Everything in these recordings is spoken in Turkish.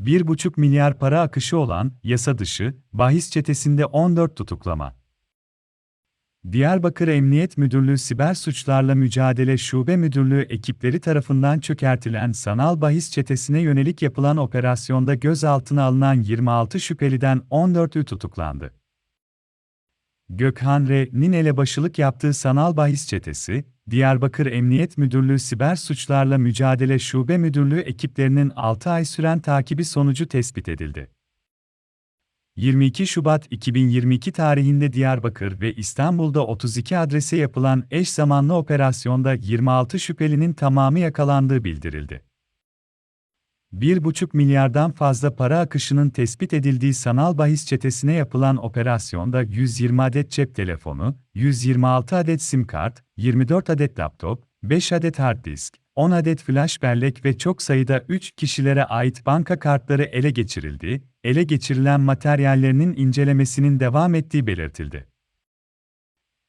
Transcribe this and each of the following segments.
1,5 milyar para akışı olan, yasa dışı, bahis çetesinde 14 tutuklama. Diyarbakır Emniyet Müdürlüğü Siber Suçlarla Mücadele Şube Müdürlüğü ekipleri tarafından çökertilen sanal bahis çetesine yönelik yapılan operasyonda gözaltına alınan 26 şüpheliden 14'ü tutuklandı. Gökhan R.'nin elebaşılık yaptığı sanal bahis çetesi, Diyarbakır Emniyet Müdürlüğü Siber Suçlarla Mücadele Şube Müdürlüğü ekiplerinin 6 ay süren takibi sonucu tespit edildi. 22 Şubat 2022 tarihinde Diyarbakır ve İstanbul'da 32 adrese yapılan eş zamanlı operasyonda 26 şüphelinin tamamı yakalandığı bildirildi. 1,5 milyardan fazla para akışının tespit edildiği sanal bahis çetesine yapılan operasyonda 120 adet cep telefonu, 126 adet sim kart, 24 adet laptop, 5 adet hard disk, 10 adet flash bellek ve çok sayıda 3 kişilere ait banka kartları ele geçirildi, ele geçirilen materyallerinin incelemesinin devam ettiği belirtildi.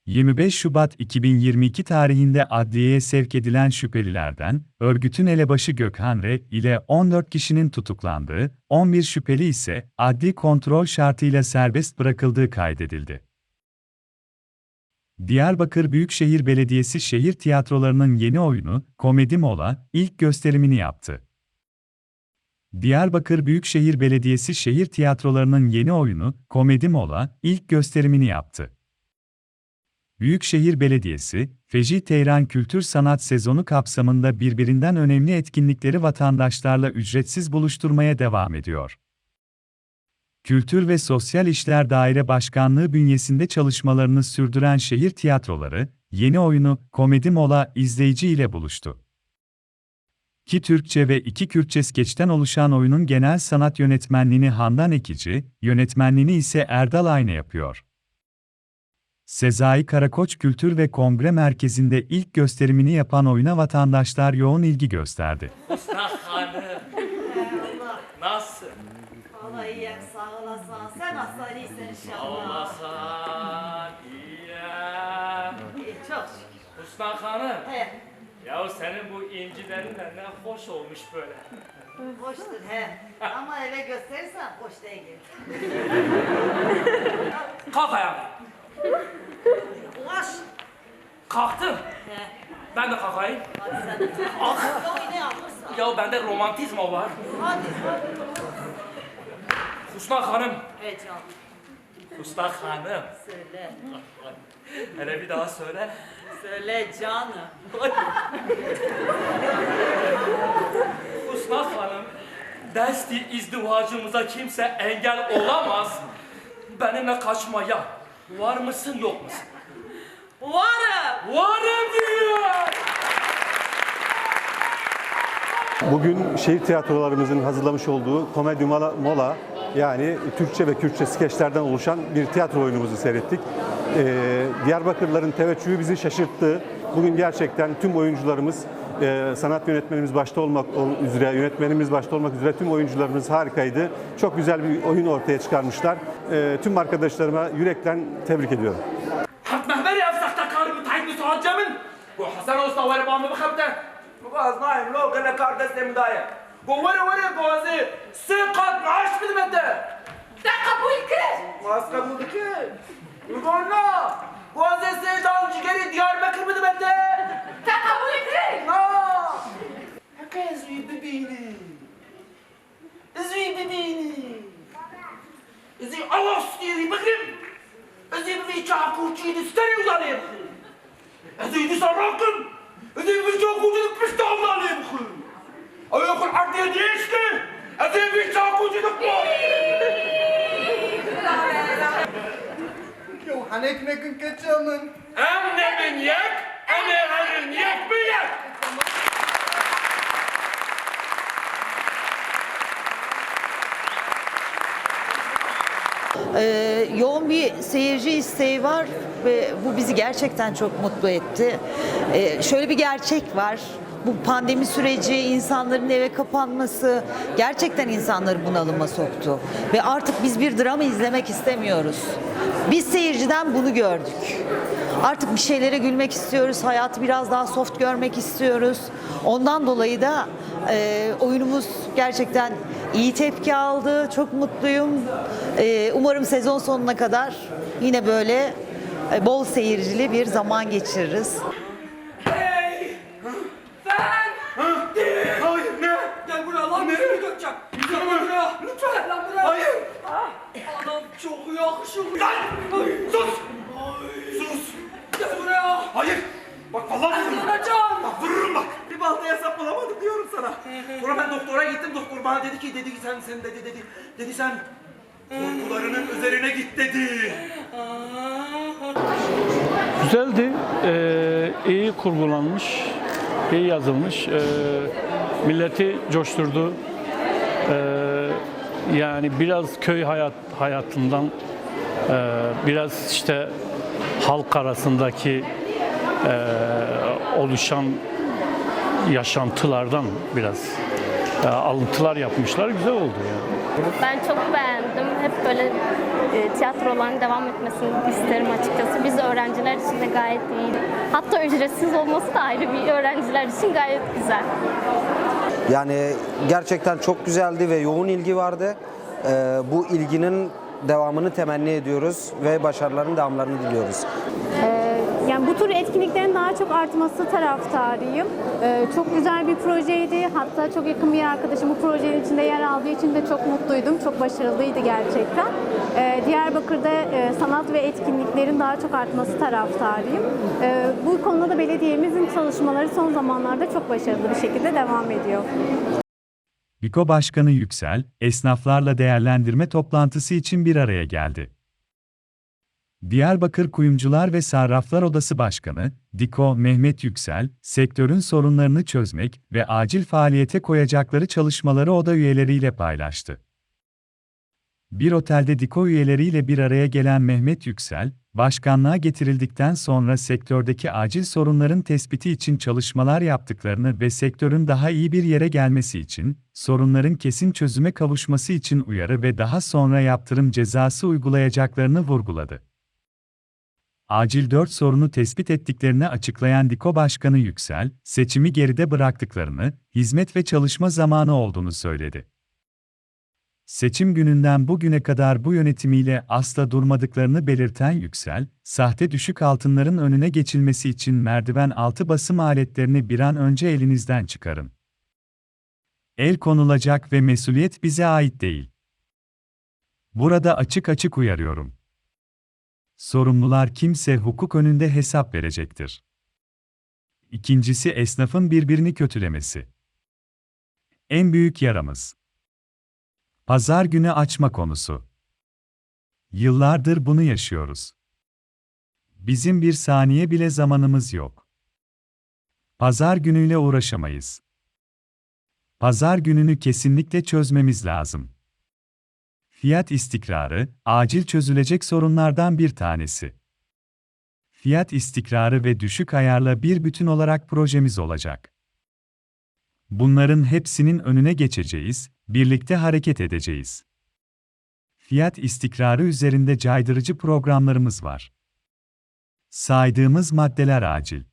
25 Şubat 2022 tarihinde adliyeye sevk edilen şüphelilerden, örgütün elebaşı Gökhan R. ile 14 kişinin tutuklandığı, 11 şüpheli ise adli kontrol şartıyla serbest bırakıldığı kaydedildi. Diyarbakır Büyükşehir Belediyesi şehir tiyatrolarının yeni oyunu, Komedi Mola, ilk gösterimini yaptı. Diyarbakır Büyükşehir Belediyesi şehir tiyatrolarının yeni oyunu, Komedi Mola, ilk gösterimini yaptı. Büyükşehir Belediyesi, Feci Teyran Kültür Sanat Sezonu kapsamında birbirinden önemli etkinlikleri vatandaşlarla ücretsiz buluşturmaya devam ediyor. Kültür ve Sosyal İşler Daire Başkanlığı bünyesinde çalışmalarını sürdüren şehir tiyatroları, yeni oyunu Komedi Mola izleyici ile buluştu. İki Türkçe ve iki Kürtçe skeçten oluşan oyunun genel sanat yönetmenliğini Handan Ekici, yönetmenliğini ise Erdal Ayna yapıyor. Sezai Karakoç Kültür ve Kongre Merkezi'nde ilk gösterimini yapan oyuna vatandaşlar yoğun ilgi gösterdi. Hüsna Hanım. Nasıl? Vallahi iyiyim sağ olasın. Sen nasıl iyisin inşallah. Allah'ın iyi. İyi çok şükür. Hüsna Hanım. He, Ya senin bu incilerinle ne hoş olmuş böyle. hoştur he. Ama eve gösterirsen hoş değil. Kalk ayağa. Ulaş. Kalktım. He, Ben de kalkayım. hadi sen de. Yok ne yapırsan. Ya bende romantizm o var. Hadi. Hüsna Hanım. He canım. Hüsna Hanım. Söyle. Hele bir daha söyle. Söyle canım. Hüsna Hanım. Desti izdivacımıza kimse engel olamaz. Benimle kaçmaya. Var mısın yok musun? Varım. Varım diyor. Bugün şehir tiyatrolarımızın hazırlamış olduğu Komedi Mola, Mola yani Türkçe ve Kürtçe skeçlerden oluşan bir tiyatro oyunumuzu seyrettik. Ee, Diyarbakırlıların teveccühü bizi şaşırttı. Bugün gerçekten tüm oyuncularımız, e, sanat yönetmenimiz başta olmak ol- üzere, yönetmenimiz başta olmak üzere tüm oyuncularımız harikaydı. Çok güzel bir oyun ortaya çıkarmışlar. Ee, tüm arkadaşlarıma yürekten tebrik ediyorum. حق محبري أفسخ تكاري متعيد بسعود جمن وحسن أوسطا ورا بامي بخبته باز نایم لو کنه کار دست مدایه گو وره وره گوازی سه قات معاش بدمده Ne kabul ki? ماس قبول که እዚ ኣላስ እዚ ምግብ እዚ ብብጫ ኩርቺ ዝስተርዩ ዛለየብኹ እዚ ዝሰራክም እዚ ብጫ ኩርቺ ዝፕሽቶም ዛለየብኹ ኣየኹን ዓዲ ድሽክ እዚ ብጫ ኩርቺ ዝቆ Johan, ik nek een keer jammen. En nemen jek, en er een jek bij jek. Ee, yoğun bir seyirci isteği var ve bu bizi gerçekten çok mutlu etti. Ee, şöyle bir gerçek var. Bu pandemi süreci, insanların eve kapanması gerçekten insanları bunalıma soktu. Ve artık biz bir drama izlemek istemiyoruz. Biz seyirciden bunu gördük. Artık bir şeylere gülmek istiyoruz, hayatı biraz daha soft görmek istiyoruz. Ondan dolayı da e, oyunumuz gerçekten iyi tepki aldı. Çok mutluyum. Ee, umarım sezon sonuna kadar yine böyle e, bol seyircili bir zaman geçiririz. Çok yakışıklı. Lan! Sus! Sus! Gel buraya. Hayır. Bak vallahi vururum. Bak vururum bak. Bir baltaya sap diyorum sana. Sonra ben doktora gittim. Doktor bana dedi ki dedi ki sen sen dedi dedi. Dedi sen korkularının üzerine git dedi. Güzeldi, ee, iyi kurgulanmış, iyi yazılmış, ee, milleti coşturdu. Ee, yani biraz köy hayat hayatından, ee, biraz işte halk arasındaki ee, oluşan yaşantılardan biraz ee, alıntılar yapmışlar, güzel oldu yani. Ben çok beğendim. Hep böyle e, tiyatroların devam etmesini isterim açıkçası. Biz öğrenciler için de gayet iyi. Hatta ücretsiz olması da ayrı bir öğrenciler için gayet güzel. Yani gerçekten çok güzeldi ve yoğun ilgi vardı. Ee, bu ilginin devamını temenni ediyoruz ve başarıların devamlarını diliyoruz. Yani bu tür etkinliklerin daha çok artması taraftarıyım. Ee, çok güzel bir projeydi. Hatta çok yakın bir arkadaşım bu projenin içinde yer aldığı için de çok mutluydum. Çok başarılıydı gerçekten. Ee, Diyarbakır'da e, sanat ve etkinliklerin daha çok artması taraftarıyım. Ee, bu konuda da belediyemizin çalışmaları son zamanlarda çok başarılı bir şekilde devam ediyor. Biko Başkanı Yüksel, esnaflarla değerlendirme toplantısı için bir araya geldi. Diyarbakır Kuyumcular ve Sarraflar Odası Başkanı, Diko Mehmet Yüksel, sektörün sorunlarını çözmek ve acil faaliyete koyacakları çalışmaları oda üyeleriyle paylaştı. Bir otelde Diko üyeleriyle bir araya gelen Mehmet Yüksel, başkanlığa getirildikten sonra sektördeki acil sorunların tespiti için çalışmalar yaptıklarını ve sektörün daha iyi bir yere gelmesi için, sorunların kesin çözüme kavuşması için uyarı ve daha sonra yaptırım cezası uygulayacaklarını vurguladı. Acil 4 sorunu tespit ettiklerini açıklayan Diko Başkanı Yüksel, seçimi geride bıraktıklarını, hizmet ve çalışma zamanı olduğunu söyledi. Seçim gününden bugüne kadar bu yönetimiyle asla durmadıklarını belirten Yüksel, sahte düşük altınların önüne geçilmesi için merdiven altı basım aletlerini bir an önce elinizden çıkarın. El konulacak ve mesuliyet bize ait değil. Burada açık açık uyarıyorum. Sorumlular kimse hukuk önünde hesap verecektir. İkincisi esnafın birbirini kötülemesi. En büyük yaramız. Pazar günü açma konusu. Yıllardır bunu yaşıyoruz. Bizim bir saniye bile zamanımız yok. Pazar günüyle uğraşamayız. Pazar gününü kesinlikle çözmemiz lazım. Fiyat istikrarı, acil çözülecek sorunlardan bir tanesi. Fiyat istikrarı ve düşük ayarla bir bütün olarak projemiz olacak. Bunların hepsinin önüne geçeceğiz, birlikte hareket edeceğiz. Fiyat istikrarı üzerinde caydırıcı programlarımız var. Saydığımız maddeler acil.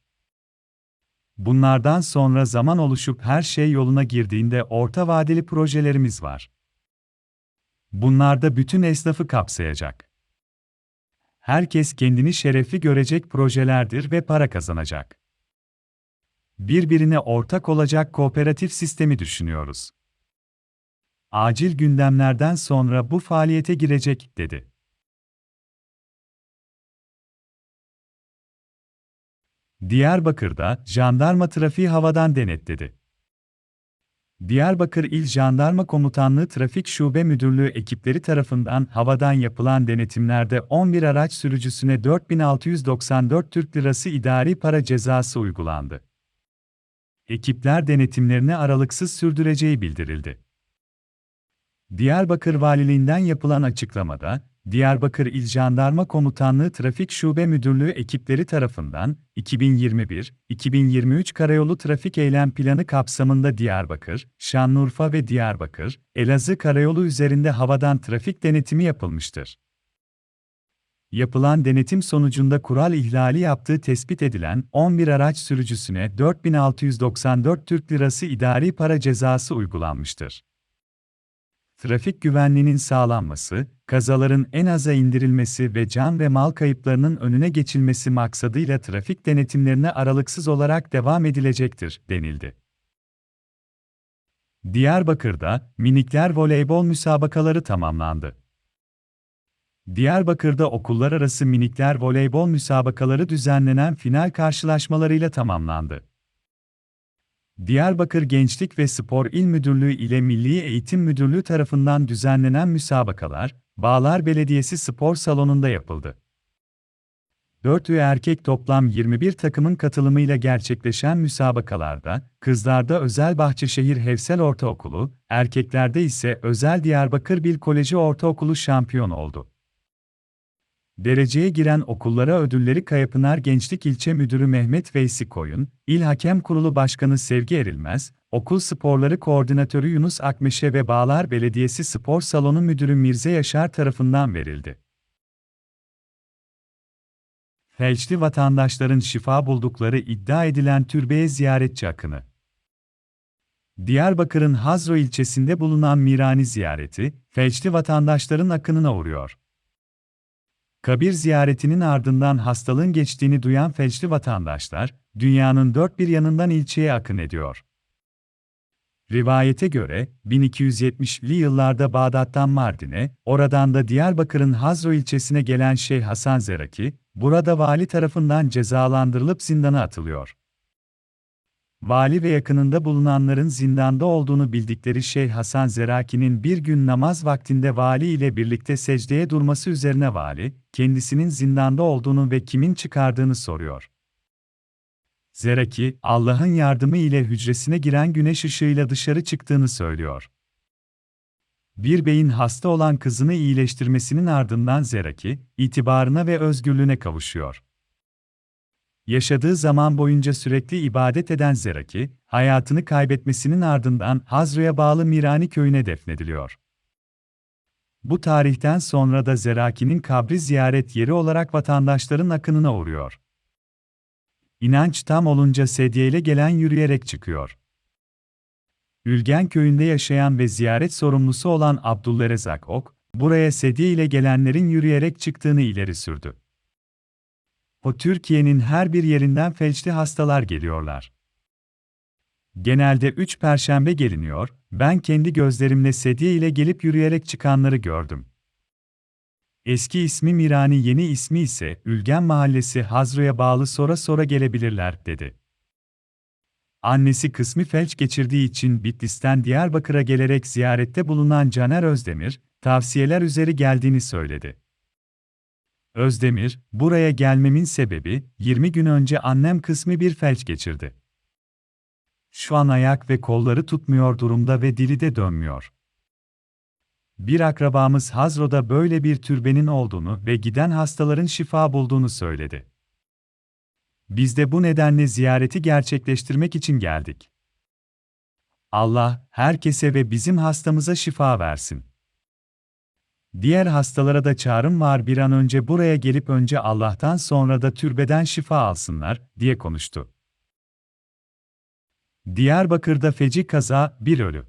Bunlardan sonra zaman oluşup her şey yoluna girdiğinde orta vadeli projelerimiz var. Bunlar da bütün esnafı kapsayacak. Herkes kendini şerefli görecek projelerdir ve para kazanacak. Birbirine ortak olacak kooperatif sistemi düşünüyoruz. Acil gündemlerden sonra bu faaliyete girecek, dedi. Diyarbakır'da jandarma trafiği havadan denetledi. Diyarbakır İl Jandarma Komutanlığı Trafik Şube Müdürlüğü ekipleri tarafından havadan yapılan denetimlerde 11 araç sürücüsüne 4694 Türk Lirası idari para cezası uygulandı. Ekipler denetimlerini aralıksız sürdüreceği bildirildi. Diyarbakır Valiliğinden yapılan açıklamada, Diyarbakır İl Jandarma Komutanlığı Trafik Şube Müdürlüğü ekipleri tarafından 2021-2023 Karayolu Trafik Eylem Planı kapsamında Diyarbakır, Şanlıurfa ve Diyarbakır, Elazığ Karayolu üzerinde havadan trafik denetimi yapılmıştır. Yapılan denetim sonucunda kural ihlali yaptığı tespit edilen 11 araç sürücüsüne 4694 Türk Lirası idari para cezası uygulanmıştır. Trafik güvenliğinin sağlanması, kazaların en aza indirilmesi ve can ve mal kayıplarının önüne geçilmesi maksadıyla trafik denetimlerine aralıksız olarak devam edilecektir, denildi. Diyarbakır'da minikler voleybol müsabakaları tamamlandı. Diyarbakır'da okullar arası minikler voleybol müsabakaları düzenlenen final karşılaşmalarıyla tamamlandı. Diyarbakır Gençlik ve Spor İl Müdürlüğü ile Milli Eğitim Müdürlüğü tarafından düzenlenen müsabakalar, Bağlar Belediyesi Spor Salonu'nda yapıldı. 4 üye erkek toplam 21 takımın katılımıyla gerçekleşen müsabakalarda, kızlarda Özel Bahçeşehir Hevsel Ortaokulu, erkeklerde ise Özel Diyarbakır Bil Koleji Ortaokulu şampiyon oldu. Dereceye giren okullara ödülleri Kayapınar Gençlik İlçe Müdürü Mehmet Veysi Koyun, İl Hakem Kurulu Başkanı Sevgi Erilmez, Okul Sporları Koordinatörü Yunus Akmeşe ve Bağlar Belediyesi Spor Salonu Müdürü Mirze Yaşar tarafından verildi. Felçli vatandaşların şifa buldukları iddia edilen türbeye ziyaretçi akını. Diyarbakır'ın Hazro ilçesinde bulunan Mirani ziyareti, felçli vatandaşların akınına uğruyor. Kabir ziyaretinin ardından hastalığın geçtiğini duyan felçli vatandaşlar, dünyanın dört bir yanından ilçeye akın ediyor. Rivayete göre, 1270'li yıllarda Bağdat'tan Mardin'e, oradan da Diyarbakır'ın Hazro ilçesine gelen Şeyh Hasan Zeraki, burada vali tarafından cezalandırılıp zindana atılıyor. Vali ve yakınında bulunanların zindanda olduğunu bildikleri Şeyh Hasan Zeraki'nin bir gün namaz vaktinde vali ile birlikte secdeye durması üzerine vali, kendisinin zindanda olduğunu ve kimin çıkardığını soruyor. Zeraki, Allah'ın yardımı ile hücresine giren güneş ışığıyla dışarı çıktığını söylüyor. Bir beyin hasta olan kızını iyileştirmesinin ardından Zeraki, itibarına ve özgürlüğüne kavuşuyor. Yaşadığı zaman boyunca sürekli ibadet eden Zeraki, hayatını kaybetmesinin ardından Hazro'ya bağlı Mirani köyüne defnediliyor. Bu tarihten sonra da Zeraki'nin kabri ziyaret yeri olarak vatandaşların akınına uğruyor. İnanç tam olunca sedyeyle gelen yürüyerek çıkıyor. Ülgen köyünde yaşayan ve ziyaret sorumlusu olan Abdülrezak Ok, buraya sedye ile gelenlerin yürüyerek çıktığını ileri sürdü. O Türkiye'nin her bir yerinden felçli hastalar geliyorlar. Genelde üç perşembe geliniyor, ben kendi gözlerimle sedye ile gelip yürüyerek çıkanları gördüm. Eski ismi Mirani yeni ismi ise Ülgen Mahallesi Hazro'ya bağlı sonra sonra gelebilirler, dedi. Annesi kısmi felç geçirdiği için Bitlis'ten Diyarbakır'a gelerek ziyarette bulunan Caner Özdemir, tavsiyeler üzeri geldiğini söyledi. Özdemir, buraya gelmemin sebebi, 20 gün önce annem kısmi bir felç geçirdi. Şu an ayak ve kolları tutmuyor durumda ve dili de dönmüyor. Bir akrabamız Hazro'da böyle bir türbenin olduğunu ve giden hastaların şifa bulduğunu söyledi. Biz de bu nedenle ziyareti gerçekleştirmek için geldik. Allah, herkese ve bizim hastamıza şifa versin. Diğer hastalara da çağrım var bir an önce buraya gelip önce Allah'tan sonra da türbeden şifa alsınlar, diye konuştu. Diyarbakır'da feci kaza, bir ölü.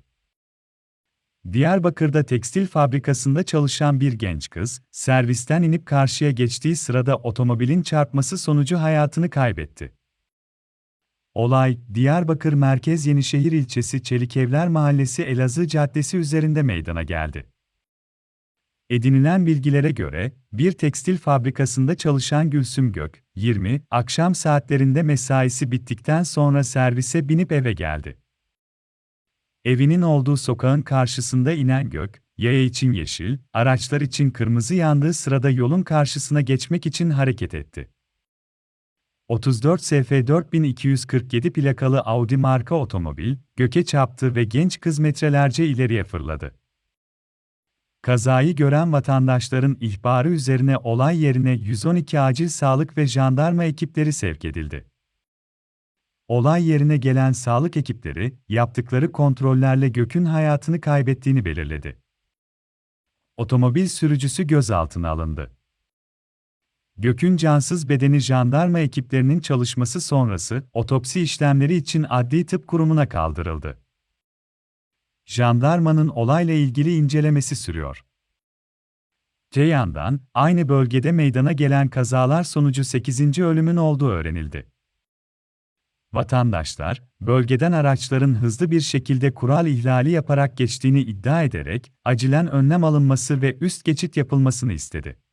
Diyarbakır'da tekstil fabrikasında çalışan bir genç kız, servisten inip karşıya geçtiği sırada otomobilin çarpması sonucu hayatını kaybetti. Olay, Diyarbakır Merkez Yenişehir ilçesi Çelikevler Mahallesi Elazığ Caddesi üzerinde meydana geldi. Edinilen bilgilere göre, bir tekstil fabrikasında çalışan Gülsüm Gök, 20, akşam saatlerinde mesaisi bittikten sonra servise binip eve geldi. Evinin olduğu sokağın karşısında inen Gök, yaya için yeşil, araçlar için kırmızı yandığı sırada yolun karşısına geçmek için hareket etti. 34 SF 4247 plakalı Audi marka otomobil, Gök'e çarptı ve genç kız metrelerce ileriye fırladı. Kazayı gören vatandaşların ihbarı üzerine olay yerine 112 acil sağlık ve jandarma ekipleri sevk edildi. Olay yerine gelen sağlık ekipleri, yaptıkları kontrollerle Gök'ün hayatını kaybettiğini belirledi. Otomobil sürücüsü gözaltına alındı. Gök'ün cansız bedeni jandarma ekiplerinin çalışması sonrası otopsi işlemleri için Adli Tıp Kurumu'na kaldırıldı. Jandarmanın olayla ilgili incelemesi sürüyor. Te aynı bölgede meydana gelen kazalar sonucu 8. ölümün olduğu öğrenildi. Vatandaşlar, bölgeden araçların hızlı bir şekilde kural ihlali yaparak geçtiğini iddia ederek, acilen önlem alınması ve üst geçit yapılmasını istedi.